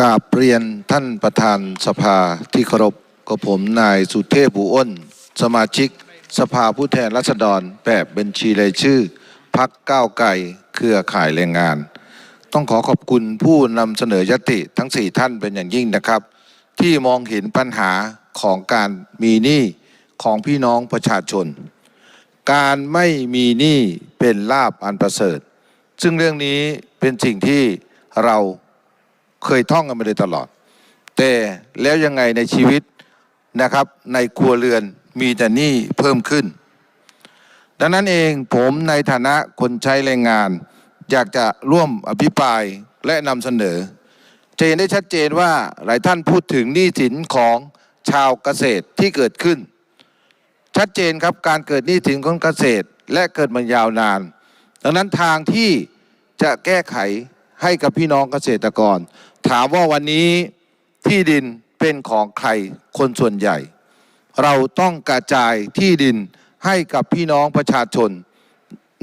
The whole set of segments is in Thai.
กาบเรียนท่านประธานสภาที่เคารพกับผมนายสุเทพบุอ้น สมาชิก สภาผู้แทนราษฎรแบบบัญชีรายชื่อพักก้าวไกลเครือข่ายแรงงาน ต้องขอขอบคุณผู้นำเสนอยติทั้งสี่ท่านเป็นอย่างยิ่งนะครับ ที่มองเห็นปัญหาของการมีหนี้ของพี่น้องประชาชน การไม่มีหนี้เป็นลาบอันประเสริฐ ซึ่งเรื่องนี้เป็นสิ่งที่เรา เคยท่องกันมาโดยตลอด แต่แล้วยังไงในชีวิตนะครับ ในครัวเรือนมีแต่หนี้เพิ่มขึ้น ดังนั้นเองผมในฐานะคนใช้แรงงาน อยากจะร่วมอภิปรายและนำเสนอ จะเห็นได้ชัดเจนว่าหลายท่านพูดถึงหนี้สินของชาวเกษตรที่เกิดขึ้น ชัดเจนครับการเกิดหนี้สินของเกษตรและเกิดมายาวนาน ดังนั้นทางที่จะแก้ไขให้กับพี่น้องเกษตรกร ถามว่าวันนี้ที่ดินเป็นของใครคนส่วนใหญ่ เราต้องกระจายที่ดินให้กับพี่น้องประชาชน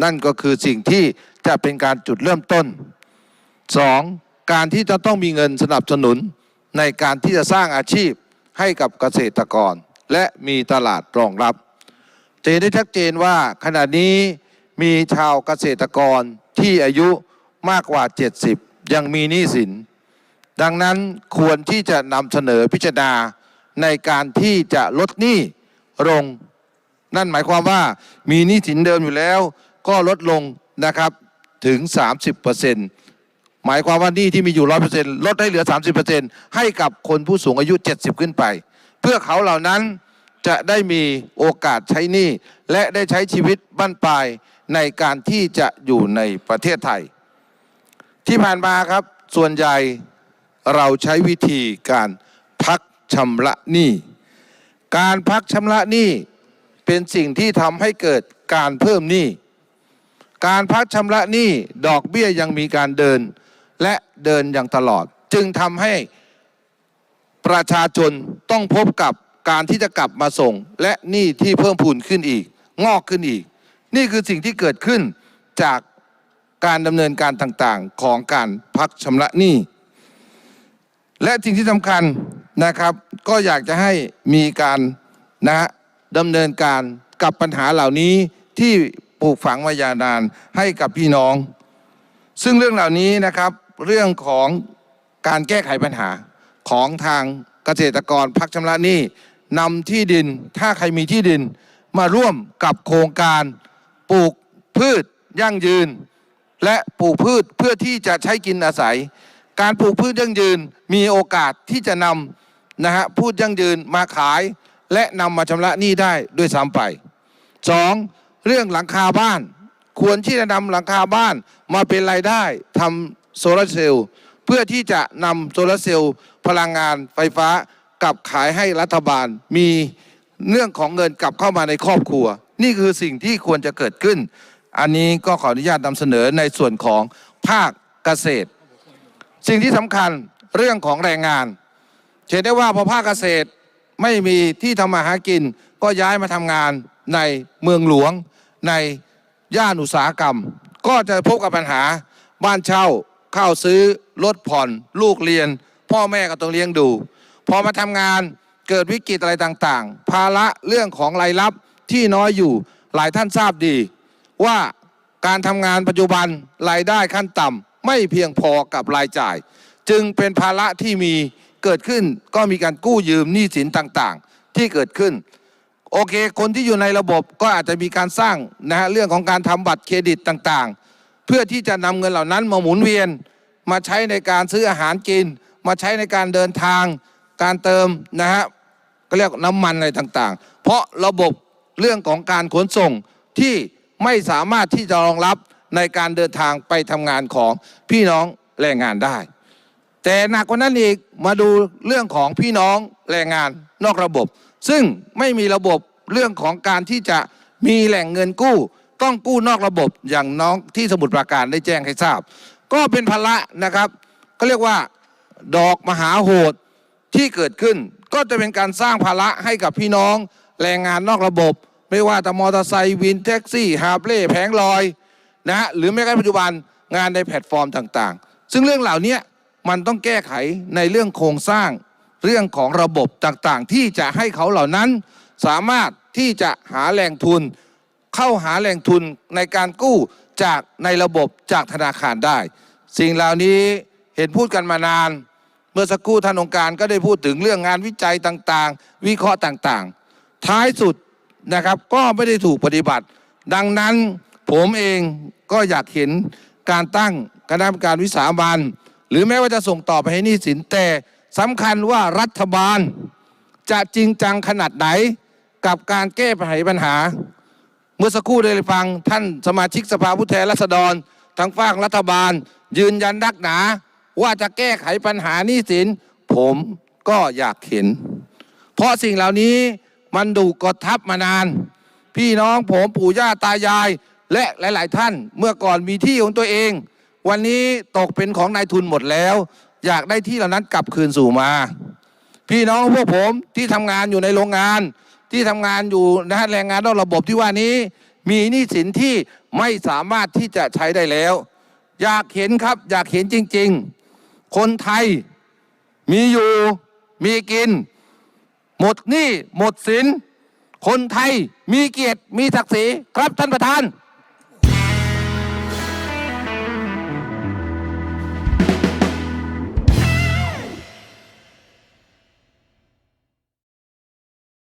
นั่นก็คือสิ่งที่จะเป็นการจุดเริ่มต้นสองการที่จะต้องมีเงินสนับสนุนในการที่จะสร้างอาชีพให้กับเกษตรกร และมีตลาดรองรับจะเห็นได้ชัดเจนว่าขณะนี้มีชาวเกษตรกรที่อายุมากกว่า 70 ยังมีหนี้สิน ดังนั้นควรที่จะนำเสนอพิจารณาในการที่จะลดหนี้ลง นั่นหมายความว่ามีหนี้สินเดิมอยู่แล้ว ก็ลดลงนะครับถึง 30%หมายความว่าหนี้ที่มีอยู่ 100%ลดให้เหลือ 30%ให้กับคนผู้สูงอายุ 70 ขึ้นไป เพื่อเขาเหล่านั้นจะได้มีโอกาสใช้หนี้และได้ใช้ชีวิตบั้นปลายในการที่จะอยู่ในประเทศไทย ที่ผ่านมาครับส่วนใหญ่ เราใช้วิธีการพักชำระหนี้ การพักชำระหนี้เป็นสิ่งที่ทำให้เกิดการเพิ่มหนี้ การพักชำระหนี้ดอกเบี้ยยังมีการเดินและเดินอย่างตลอด จึงทำให้ประชาชนต้องพบกับการที่จะกลับมาส่ง และหนี้ที่เพิ่มพูนขึ้นอีก งอกขึ้นอีก นี่คือสิ่งที่เกิดขึ้นจากการดำเนินการต่างๆ ของการพักชำระหนี้ และสิ่งที่สำคัญนะครับ ก็อยากจะให้มีการนะดำเนินการกับปัญหาเหล่านี้ที่ปลูกฝังมายาวนานให้กับพี่น้อง ซึ่งเรื่องเหล่านี้นะครับเรื่องของการแก้ไขปัญหาของทางเกษตรกรพักชำระหนี้นำที่ดินถ้าใครมีที่ดินมาร่วมกับโครงการปลูกพืชยั่งยืน และปลูกพืชเพื่อที่จะใช้กินอาศัย การปลูกพืชยั่งยืนมีโอกาสที่จะนำนะฮะพืชยั่งยืนมาขาย และนำมาชำระหนี้ได้ด้วยซ้ำไปสองเรื่องหลังคาบ้าน ควรที่จะนำหลังคาบ้านมาเป็นรายได้ทำโซลาร์เซลล์เพื่อที่จะนำโซลาร์เซลล์พลังงานไฟฟ้ากลับขายให้รัฐบาลมีเรื่องของเงินกลับเข้ามาในครอบครัว นี่คือสิ่งที่ควรจะเกิดขึ้น อันนี้ก็ขออนุญาตนำเสนอในส่วนของภาคเกษตร สิ่งที่สำคัญเรื่องของแรงงานเห็นได้ว่าพอภาคเกษตรไม่มีที่ทำมาหากิน ก็ย้ายมาทำงานในเมืองหลวง ในย่านอุตสาหกรรม ก็จะพบกับปัญหาบ้านเช่าข้าวซื้อรถผ่อน ลูกเรียน พ่อแม่ก็ต้องเลี้ยงดู พอมาทำงานเกิดวิกฤตอะไรต่างๆ ภาระเรื่องของรายรับที่น้อยอยู่หลายท่านทราบดี ว่าการทำงานปัจจุบันรายได้ขั้นต่ำ ไม่เพียงพอกับรายจ่าย จึงเป็นภาระที่มีเกิดขึ้นก็มีการกู้ยืมหนี้สินต่างๆ ที่เกิดขึ้น โอเค คนที่อยู่ในระบบก็อาจจะมีการสร้างนะฮะเรื่องของการทำบัตรเครดิตต่างๆ เพื่อที่จะนำเงินเหล่านั้นมาหมุนเวียน มาใช้ในการซื้ออาหารกิน มาใช้ในการเดินทาง การเติมนะฮะก็เรียกน้ำมันอะไรต่างๆ เพราะระบบเรื่องของการขนส่งที่ไม่สามารถที่จะรองรับ ในการเดินทางไปทำงานของพี่น้องแรงงานได้ แต่หนักกว่านั้นอีกมาดูเรื่องของพี่น้องแรงงานนอกระบบ ซึ่งไม่มีระบบเรื่องของการที่จะมีแหล่งเงินกู้ ต้องกู้นอกระบบอย่างน้องที่สมุทรปราการได้แจ้งให้ทราบ ก็เป็นภาระนะครับก็เรียกว่าดอกมหาโหดที่เกิดขึ้น ก็จะเป็นการสร้างภาระให้กับพี่น้องแรงงานนอกระบบ ไม่ว่าแต่มอเตอร์ไซค์วินแท็กซี่ฮาร์เล่แผงลอย นะฮะหรือแม้กระทั่งปัจจุบันงานในแพลตฟอร์มต่างๆ ซึ่งเรื่องเหล่านี้มันต้องแก้ไขในเรื่องโครงสร้างเรื่องของระบบต่างๆ ที่จะให้เขาเหล่านั้น สามารถที่จะหาแหล่งทุน เข้าหาแหล่งทุนในการกู้จากในระบบจากธนาคารได้ สิ่งเหล่านี้เห็นพูดกันมานาน เมื่อสักครู่ท่านองค์การก็ได้พูดถึงเรื่องงานวิจัยต่างๆ วิเคราะห์ต่างๆ ท้ายสุดนะครับก็ไม่ได้ถูกปฏิบัติ ดังนั้น ผมเองก็อยากเห็นการตั้งคณะกรรมการวิสามันหรือแม้ว่าจะส่งต่อไปให้นี้สินแต่สำคัญว่ารัฐบาล จะจริงจังขนาดไหนกับการแก้ปัญหาปัญหา เมื่อสักครู่ได้ฟังท่านสมาชิกสภาผู้แทนราษฎรทางฝ่ายรัฐบาล ยืนยันนักหนา ว่าจะแก้ไขปัญหานี้สิน ผมก็อยากเห็น เพราะสิ่งเหล่านี้มันดูกดทับมานาน พี่น้องผมปู่ย่าตายาย และหลาย ๆ ท่านเมื่อก่อนมีที่ของตัวเอง วันนี้ตกเป็นของนายทุนหมดแล้ว อยากได้ที่เหล่านั้นกลับคืนสู่มา พี่น้องพวกผมที่ทำงานอยู่ในโรงงาน ที่ทำงานอยู่นะฮะแรงงานนอกระบบที่ว่านี้ มีหนี้สินที่ไม่สามารถที่จะใช้ได้แล้ว อยากเห็นครับ อยากเห็นจริง ๆ คนไทยมีอยู่มีกิน หมดหนี้หมดสินคนไทยมีเกียรติมีศักดิ์ศรีครับท่านประธาน